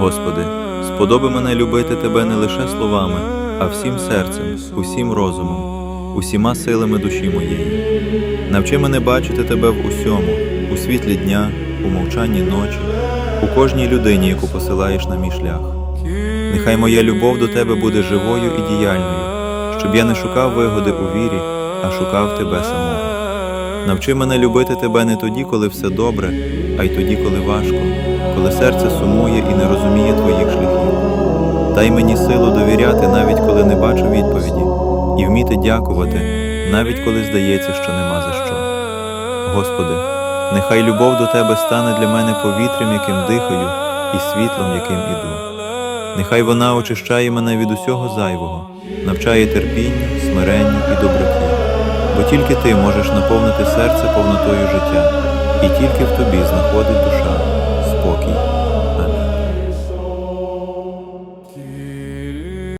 Господи, сподоби мене любити Тебе не лише словами, а всім серцем, усім розумом, усіма силами душі моєї. Навчи мене бачити Тебе в усьому, у світлі дня, у мовчанні ночі, у кожній людині, яку посилаєш на мій шлях. Нехай моя любов до Тебе буде живою і діяльною, щоб я не шукав вигоди у вірі, а шукав Тебе самого. Навчи мене любити Тебе не тоді, коли все добре, а й тоді, коли важко, коли серце сумує і не розуміє Твоїх шляхів. Дай мені силу довіряти, навіть коли не бачу відповіді, і вміти дякувати, навіть коли здається, що нема за що. Господи, нехай любов до Тебе стане для мене повітрям, яким дихаю, і світлом, яким іду. Нехай вона очищає мене від усього зайвого, навчає терпінню, смиренню і доброті. Бо тільки ти можеш наповнити серце повнотою життя, і тільки в тобі знаходить душа спокій